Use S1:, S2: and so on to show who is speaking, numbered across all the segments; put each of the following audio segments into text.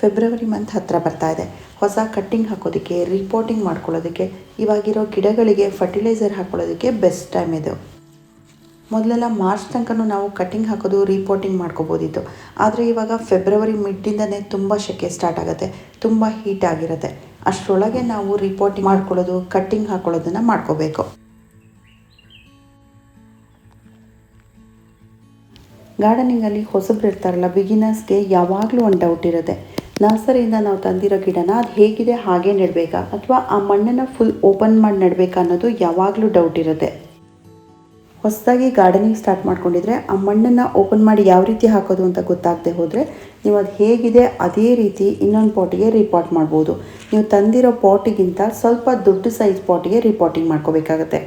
S1: February month ಹತ್ತಿರ ಬರ್ತಾ ಇದೆ. ಹೊಸ ಕಟ್ಟಿಂಗ್ ಹಾಕೋದಕ್ಕೆ ರಿಪೋರ್ಟಿಂಗ್ ಮಾಡ್ಕೊಳ್ಳೋದಕ್ಕೆ, ಇವಾಗಿರೋ ಗಿಡಗಳಿಗೆ ಫರ್ಟಿಲೈಸರ್ ಹಾಕೊಳ್ಳೋದಕ್ಕೆ ಬೆಸ್ಟ್ ಟೈಮ್ ಇದು. ಮೊದಲೆಲ್ಲ ಮಾರ್ಚ್ ತನಕನೂ ನಾವು ಕಟ್ಟಿಂಗ್ ಹಾಕೋದು ರಿಪೋರ್ಟಿಂಗ್ ಮಾಡ್ಕೋಬೋದಿತ್ತು. ಆದರೆ ಇವಾಗ ಫೆಬ್ರವರಿ ಮಿಡ್ಡಿಂದನೇ ತುಂಬ ಸೆಕೆ ಸ್ಟಾರ್ಟ್ ಆಗುತ್ತೆ, ತುಂಬ ಹೀಟ್ ಆಗಿರುತ್ತೆ. ಅಷ್ಟರೊಳಗೆ ನಾವು ರಿಪೋರ್ಟಿಂಗ್ ಮಾಡ್ಕೊಳ್ಳೋದು ಕಟ್ಟಿಂಗ್ ಹಾಕೊಳ್ಳೋದನ್ನು ಮಾಡ್ಕೋಬೇಕು. ಗಾರ್ಡನಿಂಗಲ್ಲಿ ಹೊಸಬ್ರು ಇರ್ತಾರಲ್ಲ ಬಿಗಿನರ್ಸ್ಗೆ ಯಾವಾಗಲೂ ಒಂದು ಡೌಟ್ ಇರುತ್ತೆ. ನರ್ಸರಿಯಿಂದ ನಾವು ತಂದಿರೋ ಗಿಡನ ಅದು ಹೇಗಿದೆ, ಹಾಗೆ ನೆಡಬೇಕಾ? ಅಥವಾ ಆ ಮಣ್ಣನ್ನು ಫುಲ್ ಓಪನ್ ಮಾಡಿ ನೆಡಬೇಕಾ ಅನ್ನೋದು ಯಾವಾಗಲೂ ಡೌಟ್ ಇರುತ್ತೆ. ಹೊಸದಾಗಿ ಗಾರ್ಡನಿಂಗ್ ಸ್ಟಾರ್ಟ್ ಮಾಡ್ಕೊಂಡಿದ್ರೆ ಆ ಮಣ್ಣನ್ನು ಓಪನ್ ಮಾಡಿ ಯಾವ ರೀತಿ ಹಾಕೋದು ಅಂತ ಗೊತ್ತಾಗದೆ ಹೋದರೆ ನೀವು ಅದು ಹೇಗಿದೆ, ಅದೇ ರೀತಿ ಇನ್ನೊಂದು ಪಾಟಿಗೆ ರಿಪೋರ್ಟ್ ಮಾಡ್ಬೋದು. ನೀವು ತಂದಿರೋ ಪಾಟಿಗಿಂತ ಸ್ವಲ್ಪ ದೊಡ್ಡ ಸೈಜ್ ಪಾಟಿಗೆ ರಿಪಾಟಿಂಗ್ ಮಾಡ್ಕೋಬೇಕಾಗತ್ತೆ.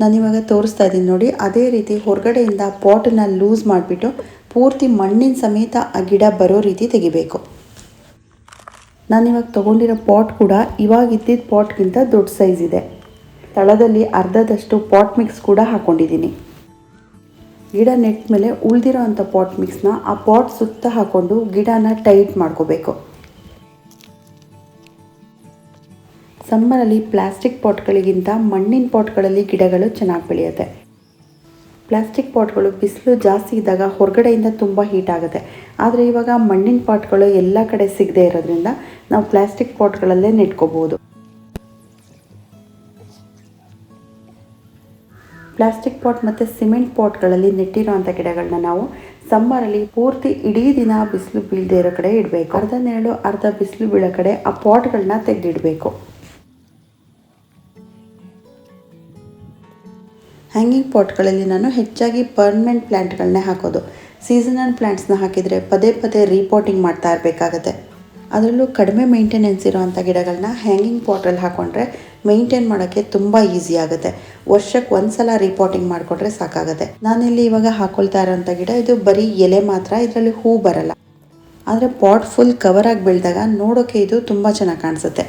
S1: ನಾನಿವಾಗ ತೋರಿಸ್ತಾ ಇದ್ದೀನಿ ನೋಡಿ, ಅದೇ ರೀತಿ ಹೊರಗಡೆಯಿಂದ ಪಾಟನ್ನು ಲೂಸ್ ಮಾಡಿಬಿಟ್ಟು ಪೂರ್ತಿ ಮಣ್ಣಿನ ಸಮೇತ ಆ ಗಿಡ ಬರೋ ರೀತಿ ತೆಗಿಬೇಕು. ನಾನಿವಾಗ ತೊಗೊಂಡಿರೋ ಪಾಟ್ ಕೂಡ ಇವಾಗ ಇದ್ದಿದ್ದ ಪಾಟ್ಗಿಂತ ದೊಡ್ಡ ಸೈಜ್ ಇದೆ. ತಳದಲ್ಲಿ ಅರ್ಧದಷ್ಟು ಪಾಟ್ ಮಿಕ್ಸ್ ಕೂಡ ಹಾಕ್ಕೊಂಡಿದ್ದೀನಿ ಗಿಡ ನೆಟ್ ಮೇಲೆ ಉಳಿದಿರೋ ಅಂಥ ಪಾಟ್ ಮಿಕ್ಸ್ನ ಆ ಪಾಟ್ ಸುತ್ತ ಹಾಕ್ಕೊಂಡು ಗಿಡನ ಟೈಟ್ ಮಾಡ್ಕೋಬೇಕು. ಸಮ್ಮರಲ್ಲಿ ಪ್ಲಾಸ್ಟಿಕ್ ಪಾಟ್ಗಳಿಗಿಂತ ಮಣ್ಣಿನ ಪಾಟ್ಗಳಲ್ಲಿ ಗಿಡಗಳು ಚೆನ್ನಾಗಿ ಬೆಳೆಯುತ್ತೆ. ಪ್ಲಾಸ್ಟಿಕ್ ಪಾಟ್ಗಳು ಬಿಸಿಲು ಜಾಸ್ತಿ ಇದ್ದಾಗ ಹೊರಗಡೆಯಿಂದ ತುಂಬ ಹೀಟ್ ಆಗುತ್ತೆ. ಆದರೆ ಇವಾಗ ಮಣ್ಣಿನ ಪಾಟ್ಗಳು ಎಲ್ಲ ಕಡೆ ಸಿಗದೆ ಇರೋದ್ರಿಂದ ನಾವು ಪ್ಲಾಸ್ಟಿಕ್ ಪಾಟ್ಗಳಲ್ಲೇ ನೆಟ್ಕೋಬೋದು. ಪ್ಲಾಸ್ಟಿಕ್ ಪಾಟ್ ಮತ್ತು ಸಿಮೆಂಟ್ ಪಾಟ್ಗಳಲ್ಲಿ ನೆಟ್ಟಿರೋವಂಥ ಗಿಡಗಳನ್ನ ನಾವು ಸಮ್ಮರಲ್ಲಿ ಪೂರ್ತಿ ಇಡೀ ದಿನ ಬಿಸಿಲು ಬೀಳದೇ ಇರೋ ಕಡೆ ಇಡಬೇಕು. ಅರ್ಧ ನೆರಳು, ಅರ್ಧ ಬಿಸಿಲು ಬೀಳೋ ಕಡೆ ಆ ಪಾಟ್ಗಳನ್ನ ತೆಗೆದಿಡಬೇಕು. ಹ್ಯಾಂಗಿಂಗ್ ಪಾಟ್ಗಳಲ್ಲಿ ನಾನು ಹೆಚ್ಚಾಗಿ ಪರ್ಮನೆಂಟ್ ಪ್ಲ್ಯಾಂಟ್ಗಳನ್ನೇ ಹಾಕೋದು. ಸೀಸನಲ್ ಪ್ಲ್ಯಾಂಟ್ಸ್ನ ಹಾಕಿದರೆ ಪದೇ ಪದೇ ರೀಪಾಟಿಂಗ್ ಮಾಡ್ತಾ ಇರಬೇಕಾಗತ್ತೆ. ಅದರಲ್ಲೂ ಕಡಿಮೆ ಮೇಂಟೆನೆನ್ಸ್ ಇರೋವಂಥ ಗಿಡಗಳನ್ನ ಹ್ಯಾಂಗಿಂಗ್ ಪಾಟಲ್ಲಿ ಹಾಕ್ಕೊಂಡ್ರೆ ಮೇಂಟೈನ್ ಮಾಡೋಕ್ಕೆ ತುಂಬ ಈಸಿ ಆಗುತ್ತೆ. ವರ್ಷಕ್ಕೆ ಒಂದು ಸಲ ರಿಪೋರ್ಟಿಂಗ್ ಮಾಡಿಕೊಂಡ್ರೆ ಸಾಕಾಗುತ್ತೆ. ನಾನಿಲ್ಲಿ ಇವಾಗ ಹಾಕೊಳ್ತಾ ಇರೋಂಥ ಗಿಡ, ಇದು ಬರೀ ಎಲೆ ಮಾತ್ರ, ಇದರಲ್ಲಿ ಹೂ ಬರಲ್ಲ. ಆದರೆ ಪಾಟ್ ಫುಲ್ ಕವರ್ ಆಗಿ ಬೆಳೆದಾಗ ನೋಡೋಕ್ಕೆ ಇದು ತುಂಬ ಚೆನ್ನಾಗಿ ಕಾಣಿಸುತ್ತೆ.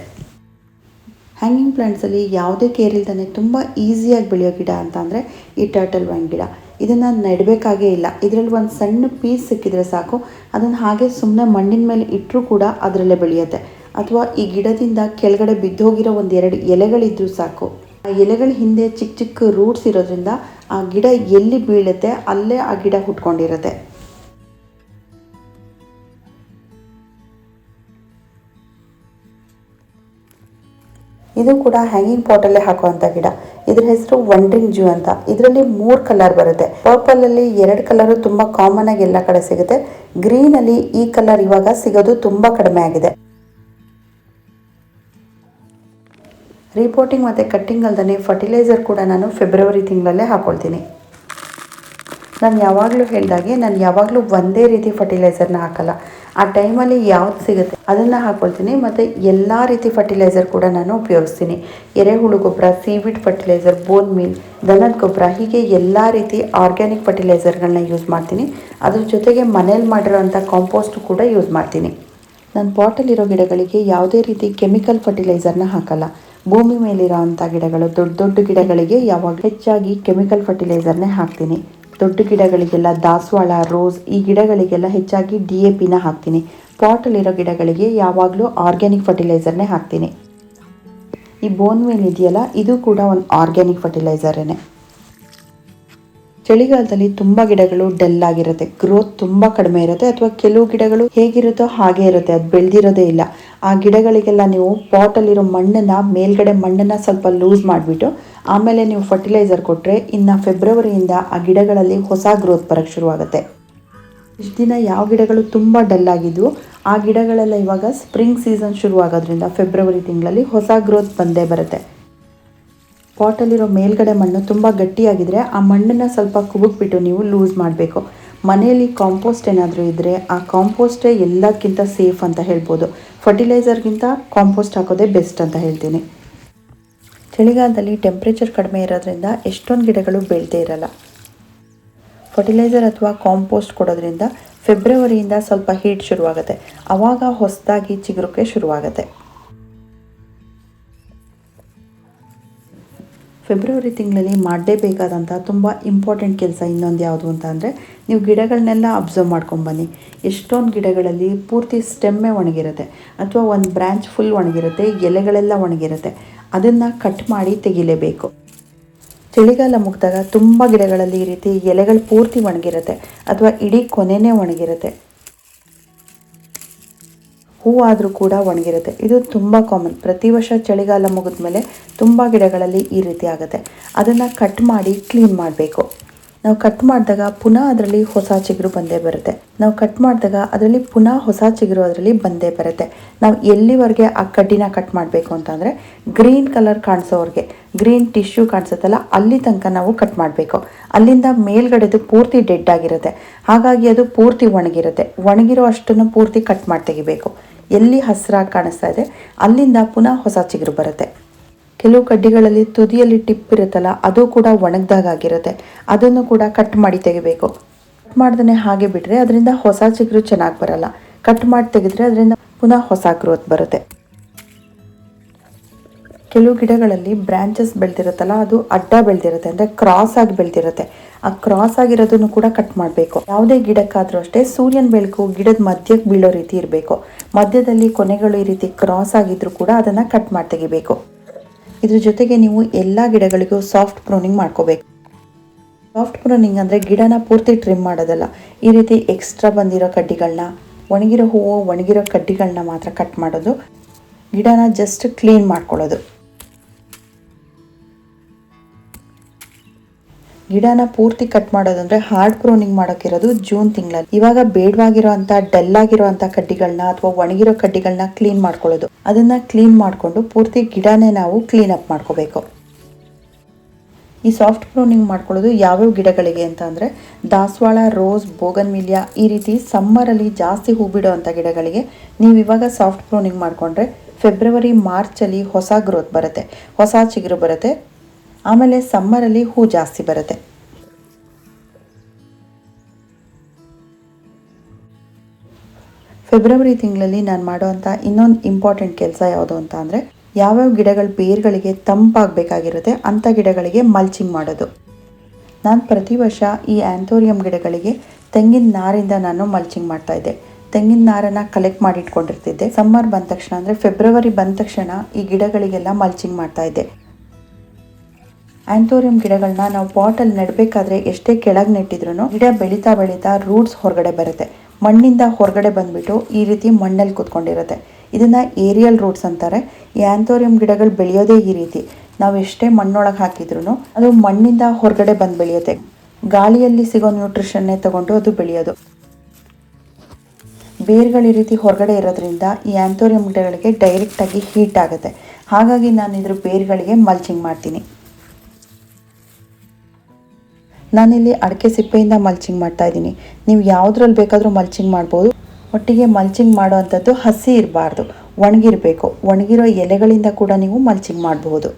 S1: ಹ್ಯಾಂಗಿಂಗ್ ಪ್ಲಾಂಟ್ಸಲ್ಲಿ ಯಾವುದೇ ಕೇರ್ ಇಲ್ದೇ ತುಂಬ ಈಸಿಯಾಗಿ ಬೆಳೆಯೋ ಗಿಡ ಅಂತ ಅಂದರೆ ಈ ಟರ್ಟಲ್ ವೈನ್ ಗಿಡ. ಇದನ್ನು ನೆಡಬೇಕಾಗೇ ಇಲ್ಲ. ಇದರಲ್ಲಿ ಒಂದು ಸಣ್ಣ ಪೀಸ್ ಸಿಕ್ಕಿದರೆ ಸಾಕು. ಅದನ್ನು ಹಾಗೆ ಸುಮ್ಮನೆ ಮಣ್ಣಿನ ಮೇಲೆ ಇಟ್ಟರೂ ಕೂಡ ಅದರಲ್ಲೇ ಬೆಳೆಯುತ್ತೆ. ಅಥವಾ ಈ ಗಿಡದಿಂದ ಕೆಳಗಡೆ ಬಿದ್ದೋಗಿರೋ ಒಂದು ಎರಡು ಎಲೆಗಳಿದ್ರೂ ಸಾಕು. ಆ ಎಲೆಗಳ ಹಿಂದೆ ಚಿಕ್ಕ ಚಿಕ್ಕ ರೂಟ್ಸ್ ಇರೋದ್ರಿಂದ ಆ ಗಿಡ ಎಲ್ಲಿ ಬೀಳುತ್ತೆ ಅಲ್ಲೇ ಆ ಗಿಡ ಹುಟ್ಕೊಂಡಿರುತ್ತೆ. ಇದು ಕೂಡ ಹ್ಯಾಂಗಿಂಗ್ ಪಾಟಲ್ಲೇ ಹಾಕುವಂಥ ಗಿಡ. ಇದ್ರ ಹೆಸರು ವಂಡ್ರಿಂಗ್ ಜೂ ಅಂತ. ಇದರಲ್ಲಿ ಮೂರು ಕಲರ್ ಬರುತ್ತೆ. ಪರ್ಪಲ್ ಅಲ್ಲಿ ಎರಡು ಕಲರ್ ತುಂಬಾ ಕಾಮನ್ ಆಗಿ ಎಲ್ಲ ಕಡೆ ಸಿಗುತ್ತೆ. ಗ್ರೀನ್ ಅಲ್ಲಿ ಈ ಕಲರ್ ಇವಾಗ ಸಿಗೋದು ತುಂಬಾ ಕಡಿಮೆ ಆಗಿದೆ. ರಿಪೋರ್ಟಿಂಗ್ ಮತ್ತೆ ಕಟ್ಟಿಂಗ್ ಅಲ್ಲದೆ ಫರ್ಟಿಲೈಸರ್ ಕೂಡ ನಾನು ಫೆಬ್ರವರಿ ತಿಂಗಳಲ್ಲೇ ಹಾಕೊಳ್ತೀನಿ. ನಾನು ಯಾವಾಗಲೂ ಹೇಳಿದಾಗೆ ನಾನು ಯಾವಾಗಲೂ ಒಂದೇ ರೀತಿ ಫರ್ಟಿಲೈಸರ್ನ ಹಾಕಲ್ಲ. ಆ ಟೈಮಲ್ಲಿ ಯಾವ್ದು ಸಿಗುತ್ತೆ ಅದನ್ನು ಹಾಕ್ಕೊಳ್ತೀನಿ ಮತ್ತು ಎಲ್ಲ ರೀತಿ ಫರ್ಟಿಲೈಸರ್ ಕೂಡ ನಾನು ಉಪಯೋಗಿಸ್ತೀನಿ. ಎರೆಹುಳು ಗೊಬ್ಬರ ಸೀವಿಡ್ ಫರ್ಟಿಲೈಸರ್ ಬೋನ್ ಮೀಲ್ ದನದ ಗೊಬ್ಬರ ಹೀಗೆ ಎಲ್ಲ ರೀತಿ ಆರ್ಗ್ಯಾನಿಕ್ ಫರ್ಟಿಲೈಸರ್ಗಳನ್ನ ಯೂಸ್ ಮಾಡ್ತೀನಿ. ಅದ್ರ ಜೊತೆಗೆ ಮನೇಲಿ ಮಾಡಿರೋಂಥ ಕಾಂಪೋಸ್ಟ್ ಕೂಡ ಯೂಸ್ ಮಾಡ್ತೀನಿ. ನನ್ನ ಬಾಟಲಿರೋ ಗಿಡಗಳಿಗೆ ಯಾವುದೇ ರೀತಿ ಕೆಮಿಕಲ್ ಫರ್ಟಿಲೈಸರ್ನ ಹಾಕಲ್ಲ. ಭೂಮಿ ಮೇಲಿರೋ ಅಂಥ ಗಿಡಗಳು ದೊಡ್ಡ ದೊಡ್ಡ ಗಿಡಗಳಿಗೆ ಯಾವಾಗ ಹೆಚ್ಚಾಗಿ ಕೆಮಿಕಲ್ ಫರ್ಟಿಲೈಸರ್ನೇ ಹಾಕ್ತೀನಿ. ದೊಡ್ಡ ಗಿಡಗಳಿಗೆಲ್ಲ ದಾಸವಾಳ, ರೋಸ್ ಈ ಗಿಡಗಳಿಗೆಲ್ಲ ಹೆಚ್ಚಾಗಿ ಡಿ ಎ ಪಿನ ಹಾಕ್ತೀನಿ. ಪಾಟಲ್ಲಿರೋ ಗಿಡಗಳಿಗೆ ಯಾವಾಗಲೂ ಆರ್ಗ್ಯಾನಿಕ್ ಫರ್ಟಿಲೈಸರ್ನೇ ಹಾಕ್ತೀನಿ. ಈ ಬೋನ್ ಬೋನ್ವೇಲ್ ಇದೆಯಲ್ಲ, ಇದು ಕೂಡ ಒಂದು ಆರ್ಗ್ಯಾನಿಕ್ ಫರ್ಟಿಲೈಸರೇ ಚಳಿಗಾಲದಲ್ಲಿ ತುಂಬ ಗಿಡಗಳು ಡಲ್ ಆಗಿರುತ್ತೆ. ಗ್ರೋತ್ ತುಂಬ ಕಡಿಮೆ ಇರುತ್ತೆ. ಅಥವಾ ಕೆಲವು ಗಿಡಗಳು ಹೇಗಿರುತ್ತೋ ಹಾಗೆ ಇರುತ್ತೆ. ಅದು ಬೆಳೆದಿರೋದೇ ಇಲ್ಲ. ಆ ಗಿಡಗಳಿಗೆಲ್ಲ ನೀವು ಪಾಟಲ್ಲಿರೋ ಮಣ್ಣನ್ನು, ಮೇಲ್ಗಡೆ ಮಣ್ಣನ್ನು ಸ್ವಲ್ಪ ಲೂಸ್ ಮಾಡಿಬಿಟ್ಟು ಆಮೇಲೆ ನೀವು ಫರ್ಟಿಲೈಸರ್ ಕೊಟ್ಟರೆ ಇನ್ನು ಫೆಬ್ರವರಿಯಿಂದ ಆ ಗಿಡಗಳಲ್ಲಿ ಹೊಸ ಗ್ರೋತ್ ಬರೋಕ್ಕೆ ಶುರುವಾಗುತ್ತೆ. ಇಷ್ಟು ದಿನ ಯಾವ ಗಿಡಗಳು ತುಂಬ ಡಲ್ ಆಗಿದ್ವು, ಆ ಗಿಡಗಳೆಲ್ಲ ಇವಾಗ ಸ್ಪ್ರಿಂಗ್ ಸೀಸನ್ ಶುರುವಾಗೋದ್ರಿಂದ ಫೆಬ್ರವರಿ ತಿಂಗಳಲ್ಲಿ ಹೊಸ ಗ್ರೋತ್ ಬಂದೇ ಬರುತ್ತೆ. ಪಾಟಲ್ಲಿರೋ ಮೇಲ್ಗಡೆ ಮಣ್ಣು ತುಂಬ ಗಟ್ಟಿಯಾಗಿದ್ದರೆ ಆ ಮಣ್ಣನ್ನು ಸ್ವಲ್ಪ ಕುಬುಕ್ಬಿಟ್ಟು ನೀವು ಲೂಸ್ ಮಾಡಬೇಕು. ಮನೆಯಲ್ಲಿ ಕಾಂಪೋಸ್ಟ್ ಏನಾದರೂ ಇದ್ದರೆ ಆ ಕಾಂಪೋಸ್ಟೇ ಎಲ್ಲಕ್ಕಿಂತ ಸೇಫ್ ಅಂತ ಹೇಳ್ಬೋದು. ಫರ್ಟಿಲೈಸರ್ಗಿಂತ ಕಾಂಪೋಸ್ಟ್ ಹಾಕೋದೇ ಬೆಸ್ಟ್ ಅಂತ ಹೇಳ್ತೀನಿ. ಚಳಿಗಾಲದಲ್ಲಿ ಟೆಂಪ್ರೇಚರ್ ಕಡಿಮೆ ಇರೋದ್ರಿಂದ ಎಷ್ಟೊಂದು ಗಿಡಗಳು ಬೆಳೆದೇ ಇರಲ್ಲ. ಫರ್ಟಿಲೈಸರ್ ಅಥವಾ ಕಾಂಪೋಸ್ಟ್ ಕೊಡೋದ್ರಿಂದ ಫೆಬ್ರವರಿಯಿಂದ ಸ್ವಲ್ಪ ಹೀಟ್ ಶುರುವಾಗುತ್ತೆ. ಆವಾಗ ಹೊಸದಾಗಿ ಚಿಗುರುಕ್ಕೆ ಶುರುವಾಗುತ್ತೆ. ಫೆಬ್ರವರಿ ತಿಂಗಳಲ್ಲಿ ಮಾಡಲೇಬೇಕಾದಂಥ ತುಂಬ ಇಂಪಾರ್ಟೆಂಟ್ ಕೆಲಸ ಇನ್ನೊಂದು ಯಾವುದು ಅಂತ ಅಂದರೆ ನೀವು ಗಿಡಗಳನ್ನೆಲ್ಲ ಅಬ್ಸರ್ವ್ ಮಾಡ್ಕೊಂಬನ್ನಿ ಎಷ್ಟೊಂದು ಗಿಡಗಳಲ್ಲಿ ಪೂರ್ತಿ ಸ್ಟೆಮ್ಮೇ ಒಣಗಿರುತ್ತೆ. ಅಥವಾ ಒಂದು ಬ್ರ್ಯಾಂಚ್ ಫುಲ್ ಒಣಗಿರುತ್ತೆ, ಎಲೆಗಳೆಲ್ಲ ಒಣಗಿರುತ್ತೆ. ಅದನ್ನು ಕಟ್ ಮಾಡಿ ತೆಗಿಲೇಬೇಕು. ಚಳಿಗಾಲ ಮುಗಿದಾಗ ತುಂಬ ಗಿಡಗಳಲ್ಲಿ ಈ ರೀತಿ ಎಲೆಗಳು ಪೂರ್ತಿ ಒಣಗಿರುತ್ತೆ ಅಥವಾ ಇಡೀ ಕೊನೆನೇ ಒಣಗಿರುತ್ತೆ. ಹೂವಾದರೂ ಕೂಡ ಒಣಗಿರುತ್ತೆ. ಇದು ತುಂಬ ಕಾಮನ್ ಪ್ರತಿ ವರ್ಷ ಚಳಿಗಾಲ ಮುಗಿದ ಮೇಲೆ ತುಂಬ ಗಿಡಗಳಲ್ಲಿ ಈ ರೀತಿ ಆಗುತ್ತೆ. ಅದನ್ನು ಕಟ್ ಮಾಡಿ ಕ್ಲೀನ್ ಮಾಡಬೇಕು. ನಾವು ಕಟ್ ಮಾಡಿದಾಗ ಪುನಃ ಅದರಲ್ಲಿ ಹೊಸ ಚಿಗುರು ಬಂದೇ ಬರುತ್ತೆ. ನಾವು ಕಟ್ ಮಾಡಿದಾಗ ಅದರಲ್ಲಿ ಪುನಃ ಹೊಸ ಚಿಗುರು ಅದರಲ್ಲಿ ಬಂದೇ ಬರುತ್ತೆ. ನಾವು ಎಲ್ಲಿವರೆಗೆ ಆ ಕಡ್ಡಿನ ಕಟ್ ಮಾಡಬೇಕು ಅಂತಂದರೆ ಗ್ರೀನ್ ಕಲರ್ ಕಾಣಿಸೋವ್ರಿಗೆ. ಗ್ರೀನ್ ಟಿಶ್ಯೂ ಕಾಣಿಸುತ್ತಲ್ಲ, ಅಲ್ಲಿ ತನಕ ನಾವು ಕಟ್ ಮಾಡಬೇಕು. ಅಲ್ಲಿಂದ ಮೇಲ್ಗಡೆದು ಪೂರ್ತಿ ಡೆಡ್ ಆಗಿರುತ್ತೆ. ಹಾಗಾಗಿ ಅದು ಪೂರ್ತಿ ಒಣಗಿರುತ್ತೆ. ಒಣಗಿರೋ ಅಷ್ಟನ್ನು ಪೂರ್ತಿ ಕಟ್ ಮಾಡಿ ತೆಗಿಬೇಕು ಎಲ್ಲಿ ಹಸಿರಾಗಿ ಕಾಣಿಸ್ತಾ ಇದೆ, ಅಲ್ಲಿಂದ ಪುನಃ ಹೊಸ ಚಿಗುರು ಬರುತ್ತೆ. ಕೆಲವು ಕಡ್ಡಿಗಳಲ್ಲಿ ತುದಿಯಲ್ಲಿ ಟಿಪ್ ಇರುತ್ತಲ್ಲ, ಅದು ಕೂಡ ಒಣಗ್ದಾಗಿರುತ್ತೆ ಅದನ್ನು ಕೂಡ ಕಟ್ ಮಾಡಿ ತೆಗಿಬೇಕು. ಕಟ್ ಮಾಡ್ದೇ ಹಾಗೆ ಬಿಟ್ಟರೆ ಅದರಿಂದ ಹೊಸ ಚಿಗುರು ಚೆನ್ನಾಗಿ ಬರಲ್ಲ. ಕಟ್ ಮಾಡಿ ತೆಗೆದ್ರೆ ಅದರಿಂದ ಪುನಃ ಹೊಸ ಗ್ರೋತ್ ಬರುತ್ತೆ. ಕೆಲವು ಗಿಡಗಳಲ್ಲಿ ಬ್ರಾಂಚಸ್ ಬೆಳೆದಿರುತ್ತಲ್ಲ, ಅದು ಅಡ್ಡ ಬೆಳೆದಿರುತ್ತೆ, ಅಂದರೆ ಕ್ರಾಸ್ ಆಗಿ ಬೆಳೆದಿರುತ್ತೆ. ಆ ಕ್ರಾಸ್ ಆಗಿರೋದನ್ನು ಕೂಡ ಕಟ್ ಮಾಡಬೇಕು. ಯಾವುದೇ ಗಿಡಕ್ಕಾದರೂ ಅಷ್ಟೇ ಸೂರ್ಯನ ಬೆಳಕು ಗಿಡದ ಮಧ್ಯಕ್ಕೆ ಬೀಳೋ ರೀತಿ ಇರಬೇಕು. ಮಧ್ಯದಲ್ಲಿ ಕೊನೆಗಳು ಈ ರೀತಿ ಕ್ರಾಸ್ ಆಗಿದ್ರು ಕೂಡ ಅದನ್ನು ಕಟ್ ಮಾಡಿ ತೆಗಿಬೇಕು. ಇದ್ರ ಜೊತೆಗೆ ನೀವು ಎಲ್ಲ ಗಿಡಗಳಿಗೂ ಸಾಫ್ಟ್ ಪ್ರೂನಿಂಗ್ ಮಾಡ್ಕೋಬೇಕು. ಸಾಫ್ಟ್ ಪ್ರೂನಿಂಗ್ ಅಂದರೆ ಗಿಡನ ಪೂರ್ತಿ ಟ್ರಿಮ್ ಮಾಡೋದಲ್ಲ. ಈ ರೀತಿ ಎಕ್ಸ್ಟ್ರಾ ಬಂದಿರೋ ಕಡ್ಡಿಗಳನ್ನ ಒಣಗಿರೋ ಹೂವು ಒಣಗಿರೋ ಕಡ್ಡಿಗಳನ್ನ ಮಾತ್ರ ಕಟ್ ಮಾಡೋದು. ಗಿಡನ ಜಸ್ಟ್ ಕ್ಲೀನ್ ಮಾಡ್ಕೊಳ್ಳೋದು. ಗಿಡನ ಪೂರ್ತಿ ಕಟ್ ಮಾಡೋದಂದ್ರೆ ಹಾರ್ಡ್ ಪ್ರೂನಿಂಗ್ ಮಾಡೋಕ್ಕಿರೋದು ಜೂನ್ ತಿಂಗಳಲ್ಲಿ. ಇವಾಗ ಬೇಡವಾಗಿರೋಂಥ ಡಲ್ ಆಗಿರುವಂತ ಕಡ್ಡಿಗಳನ್ನ ಅಥವಾ ಒಣಗಿರೋ ಕಡ್ಡಿಗಳನ್ನ ಕ್ಲೀನ್ ಮಾಡ್ಕೊಳ್ಳೋದು. ಅದನ್ನ ಕ್ಲೀನ್ ಮಾಡಿಕೊಂಡು ಪೂರ್ತಿ ಗಿಡನೇ ನಾವು ಕ್ಲೀನ್ ಅಪ್ ಮಾಡ್ಕೋಬೇಕು. ಈ ಸಾಫ್ಟ್ ಪ್ರೂನಿಂಗ್ ಮಾಡ್ಕೊಳ್ಳೋದು ಯಾವ್ಯಾವ ಗಿಡಗಳಿಗೆ ಅಂತ ಅಂದರೆ ದಾಸವಾಳ, ರೋಸ್ ಬೋಗನ್ ಈ ರೀತಿ ಸಮ್ಮರಲ್ಲಿ ಜಾಸ್ತಿ ಹೂ ಬಿಡೋ ಅಂಥ ಗಿಡಗಳಿಗೆ ನೀವು ಇವಾಗ ಸಾಫ್ಟ್ ಪ್ರೂನಿಂಗ್ ಮಾಡಿಕೊಂಡ್ರೆ ಫೆಬ್ರವರಿ ಮಾರ್ಚಲ್ಲಿ ಹೊಸ ಗ್ರೋತ್ ಬರುತ್ತೆ. ಹೊಸ ಚಿಗುರು ಬರುತ್ತೆ. ಆಮೇಲೆ ಸಮ್ಮರಲ್ಲಿ ಹೂ ಜಾಸ್ತಿ ಬರುತ್ತೆ. ಫೆಬ್ರವರಿ ತಿಂಗಳಲ್ಲಿ ನಾನು ಮಾಡುವಂಥ ಇನ್ನೊಂದು ಇಂಪಾರ್ಟೆಂಟ್ ಕೆಲಸ ಯಾವುದು ಅಂತ ಅಂದರೆ, ಯಾವ್ಯಾವ ಗಿಡಗಳ ಬೇರ್ಗಳಿಗೆ ತಂಪಾಗಬೇಕಾಗಿರುತ್ತೆ ಅಂಥ ಗಿಡಗಳಿಗೆ ಮಲ್ಚಿಂಗ್ ಮಾಡೋದು. ನಾನು ಪ್ರತಿ ವರ್ಷ ಈ ಆ್ಯಂಥೋರಿಯಂ ಗಿಡಗಳಿಗೆ ತೆಂಗಿನ ನಾರಿಂದ ನಾನು ಮಲ್ಚಿಂಗ್ ಮಾಡ್ತಾ ಇದ್ದೆ. ತೆಂಗಿನ ನಾರನ್ನು ಕಲೆಕ್ಟ್ ಮಾಡಿಟ್ಕೊಂಡಿರ್ತಿದ್ದೆ. ಸಮ್ಮರ್ ಬಂದ ತಕ್ಷಣ ಅಂದರೆ ಫೆಬ್ರವರಿ ಬಂದ ತಕ್ಷಣ ಈ ಗಿಡಗಳಿಗೆಲ್ಲ ಮಲ್ಚಿಂಗ್ ಮಾಡ್ತಾ ಇದ್ದೆ. ಆಂಥೋರಿಯಂ ಗಿಡಗಳನ್ನ ನಾವು ಪಾಟಲ್ಲಿ ನೆಡಬೇಕಾದ್ರೆ ಎಷ್ಟೇ ಕೆಳಗೆ ನೆಟ್ಟಿದ್ರು ಗಿಡ ಬೆಳೀತಾ ಬೆಳೀತಾ ರೂಟ್ಸ್ ಹೊರಗಡೆ ಬರುತ್ತೆ. ಮಣ್ಣಿಂದ ಹೊರಗಡೆ ಬಂದ್ಬಿಟ್ಟು ಈ ರೀತಿ ಮಣ್ಣಲ್ಲಿ ಕೂತ್ಕೊಂಡಿರುತ್ತೆ. ಇದನ್ನ ಏರಿಯಲ್ ರೂಟ್ಸ್ ಅಂತಾರೆ. ಈ ಆಂಥೋರಿಯಂ ಗಿಡಗಳು ಬೆಳೆಯೋದೇ ಈ ರೀತಿ. ನಾವು ಎಷ್ಟೇ ಮಣ್ಣೊಳಗೆ ಹಾಕಿದ್ರು ಅದು ಮಣ್ಣಿಂದ ಹೊರಗಡೆ ಬಂದು ಬೆಳೆಯುತ್ತೆ. ಗಾಳಿಯಲ್ಲಿ ಸಿಗೋ ನ್ಯೂಟ್ರಿಷನ್ನೇ ತಗೊಂಡು ಅದು ಬೆಳೆಯೋದು. ಬೇರ್ಗಳು ಈ ರೀತಿ ಹೊರಗಡೆ ಇರೋದ್ರಿಂದ ಈ ಆಂಥೋರಿಯಂ ಗಿಡಗಳಿಗೆ ಡೈರೆಕ್ಟಾಗಿ ಹೀಟ್ ಆಗುತ್ತೆ. ಹಾಗಾಗಿ ನಾನು ಇದ್ರ ಬೇರ್ಗಳಿಗೆ ಮಲ್ಚಿಂಗ್ ಮಾಡ್ತೀನಿ. ನಾನಿಲ್ಲಿ ಅಡಿಕೆ ಸಿಪ್ಪೆಯಿಂದ ಮಲ್ಚಿಂಗ್ ಮಾಡ್ತಾ ಇದ್ದೀನಿ. ನೀವು ಯಾವುದ್ರಲ್ಲಿ ಬೇಕಾದರೂ ಮಲ್ಚಿಂಗ್ ಮಾಡ್ಬೋದು. ಒಟ್ಟಿಗೆ ಮಲ್ಚಿಂಗ್ ಮಾಡುವಂಥದ್ದು ಹಸಿ ಇರಬಾರ್ದು. ಒಣಗಿರಬೇಕು. ಒಣಗಿರೋ ಎಲೆಗಳಿಂದ ಕೂಡ ನೀವು ಮಲ್ಚಿಂಗ್ ಮಾಡಬಹುದು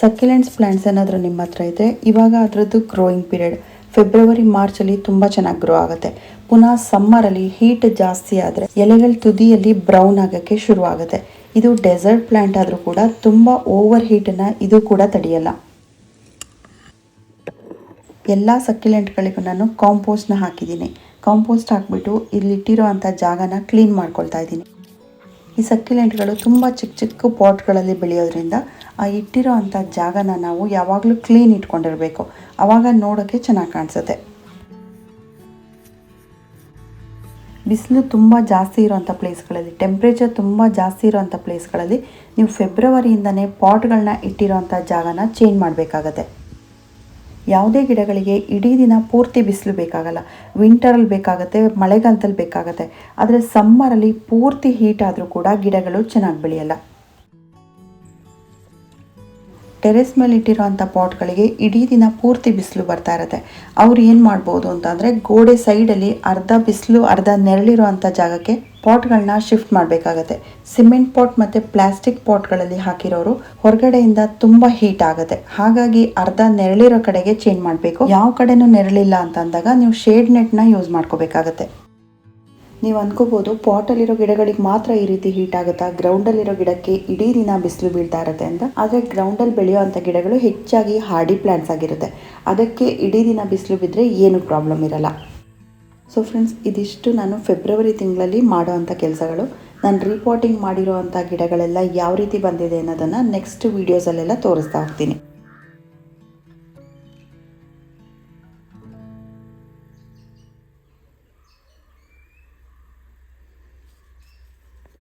S1: ಸಕ್ಯುಲೆಂಟ್ಸ್ ಪ್ಲಾಂಟ್ಸ್ ಏನಾದರೂ ನಿಮ್ಮ ಹತ್ರ ಇದೆ, ಇವಾಗ ಅದರದ್ದು ಗ್ರೋಯಿಂಗ್ ಪೀರಿಯಡ್ ಫೆಬ್ರವರಿ ಮಾರ್ಚಲ್ಲಿ ತುಂಬ ಚೆನ್ನಾಗಿ ಗ್ರೋ ಆಗುತ್ತೆ. ಪುನಃ ಸಮ್ಮರಲ್ಲಿ ಹೀಟ್ ಜಾಸ್ತಿ ಆದರೆ ಎಲೆಗಳ ತುದಿಯಲ್ಲಿ ಬ್ರೌನ್ ಆಗೋಕ್ಕೆ ಶುರು ಆಗುತ್ತೆ ಇದು ಡೆಸರ್ಟ್ ಪ್ಲಾಂಟ್ ಆದರೂ ಕೂಡ ತುಂಬ ಓವರ್ ಹೀಟನ್ನು ಇದು ಕೂಡ ತಡೆಯಲ್ಲ. ಎಲ್ಲ ಸಕ್ಯುಲೆಂಟ್ಗಳಿಗೂ ನಾನು ಕಾಂಪೋಸ್ಟ್ನ ಹಾಕಿದ್ದೀನಿ. ಕಾಂಪೋಸ್ಟ್ ಹಾಕಿಬಿಟ್ಟು ಇಲ್ಲಿಟ್ಟಿರೋ ಅಂಥ ಜಾಗನ ಕ್ಲೀನ್ ಮಾಡ್ಕೊಳ್ತಾ ಇದ್ದೀನಿ. ಈ ಸಕ್ಯುಲೆಂಟ್ಗಳು ತುಂಬ ಚಿಕ್ಕ ಚಿಕ್ಕ ಪಾಟ್ಗಳಲ್ಲಿ ಬೆಳೆಯೋದ್ರಿಂದ ಆ ಇಟ್ಟಿರೋ ಅಂಥ ಜಾಗನ ನಾವು ಯಾವಾಗಲೂ ಕ್ಲೀನ್ ಇಟ್ಕೊಂಡಿರಬೇಕು. ಆವಾಗ ನೋಡೋಕ್ಕೆ ಚೆನ್ನಾಗಿ ಕಾಣಿಸುತ್ತೆ. ಬಿಸಿಲು ತುಂಬ ಜಾಸ್ತಿ ಇರೋವಂಥ ಪ್ಲೇಸ್ಗಳಲ್ಲಿ ಟೆಂಪ್ರೇಚರ್ ತುಂಬ ಜಾಸ್ತಿ ಇರೋವಂಥ ಪ್ಲೇಸ್ಗಳಲ್ಲಿ ನೀವು ಫೆಬ್ರವರಿಯಿಂದನೇ ಪಾಟ್ಗಳನ್ನ ಇಟ್ಟಿರೋವಂಥ ಜಾಗನ ಚೇಂಜ್ ಮಾಡಬೇಕಾಗತ್ತೆ. ಯಾವುದೇ ಗಿಡಗಳಿಗೆ ಇಡೀ ದಿನ ಪೂರ್ತಿ ಬಿಸಿಲು ಬೇಕಾಗಲ್ಲ. ವಿಂಟರಲ್ಲಿ ಬೇಕಾಗುತ್ತೆ, ಮಳೆಗಾಲದಲ್ಲಿ ಬೇಕಾಗತ್ತೆ. ಆದರೆ ಸಮ್ಮರಲ್ಲಿ ಪೂರ್ತಿ ಹೀಟ್ ಆದರೂ ಕೂಡ ಗಿಡಗಳು ಚೆನ್ನಾಗಿ ಬೆಳೆಯಲ್ಲ. ಟೆರೆಸ್ ಮೇಲೆ ಇಟ್ಟಿರೋಂಥ ಪಾಟ್ಗಳಿಗೆ ಇಡೀ ದಿನ ಪೂರ್ತಿ ಬಿಸಿಲು ಬರ್ತಾ ಇರುತ್ತೆ. ಅವ್ರು ಏನು ಮಾಡ್ಬೋದು ಅಂತಂದರೆ ಗೋಡೆ ಸೈಡಲ್ಲಿ ಅರ್ಧ ಬಿಸಿಲು, ಅರ್ಧ ನೆರಳಿರೋ ಅಂಥ ಜಾಗಕ್ಕೆ ಪಾಟ್ಗಳನ್ನ ಶಿಫ್ಟ್ ಮಾಡಬೇಕಾಗತ್ತೆ. ಸಿಮೆಂಟ್ ಪಾಟ್ ಮತ್ತು ಪ್ಲಾಸ್ಟಿಕ್ ಪಾಟ್ಗಳಲ್ಲಿ ಹಾಕಿರೋರು ಹೊರಗಡೆಯಿಂದ ತುಂಬ ಹೀಟ್ ಆಗುತ್ತೆ. ಹಾಗಾಗಿ ಅರ್ಧ ನೆರಳಿರೋ ಕಡೆಗೆ ಚೇಂಜ್ ಮಾಡಬೇಕು. ಯಾವ ಕಡೆನೂ ನೆರಳಿಲ್ಲ ಅಂತ ಅಂದಾಗ ನೀವು ಶೇಡ್ ನೆಟ್ನ ಯೂಸ್ ಮಾಡ್ಕೋಬೇಕಾಗತ್ತೆ. ನೀವು ಅನ್ಕೋಬೋದು, ಪಾಟಲ್ಲಿರೋ ಗಿಡಗಳಿಗೆ ಮಾತ್ರ ಈ ರೀತಿ ಹೀಟ್ ಆಗುತ್ತಾ? ಗ್ರೌಂಡಲ್ಲಿರೋ ಗಿಡಕ್ಕೆ ಇಡೀ ದಿನ ಬಿಸಿಲು ಬೀಳ್ತಾ ಇರುತ್ತೆ ಅಂತ. ಆದರೆ ಗ್ರೌಂಡಲ್ಲಿ ಬೆಳೆಯುವಂಥ ಗಿಡಗಳು ಹೆಚ್ಚಾಗಿ ಹಾರ್ಡಿ ಪ್ಲಾಂಟ್ಸ್ ಆಗಿರುತ್ತೆ. ಅದಕ್ಕೆ ಇಡೀ ದಿನ ಬಿಸಿಲು ಬಿದ್ದರೆ ಏನು ಪ್ರಾಬ್ಲಮ್ ಇರಲ್ಲ. ಸೊ ಫ್ರೆಂಡ್ಸ್ ಇದಿಷ್ಟು ನಾನು ಫೆಬ್ರವರಿ ತಿಂಗಳಲ್ಲಿ ಮಾಡೋವಂಥ ಕೆಲಸಗಳು. ನಾನು ರಿಪೋರ್ಟಿಂಗ್ ಮಾಡಿರೋ ಅಂಥ ಗಿಡಗಳೆಲ್ಲ ಯಾವ ರೀತಿ ಬಂದಿದೆ ಅನ್ನೋದನ್ನು ನೆಕ್ಸ್ಟ್ ವೀಡಿಯೋಸಲ್ಲೆಲ್ಲ ತೋರಿಸ್ತಾ ಹೋಗ್ತೀನಿ.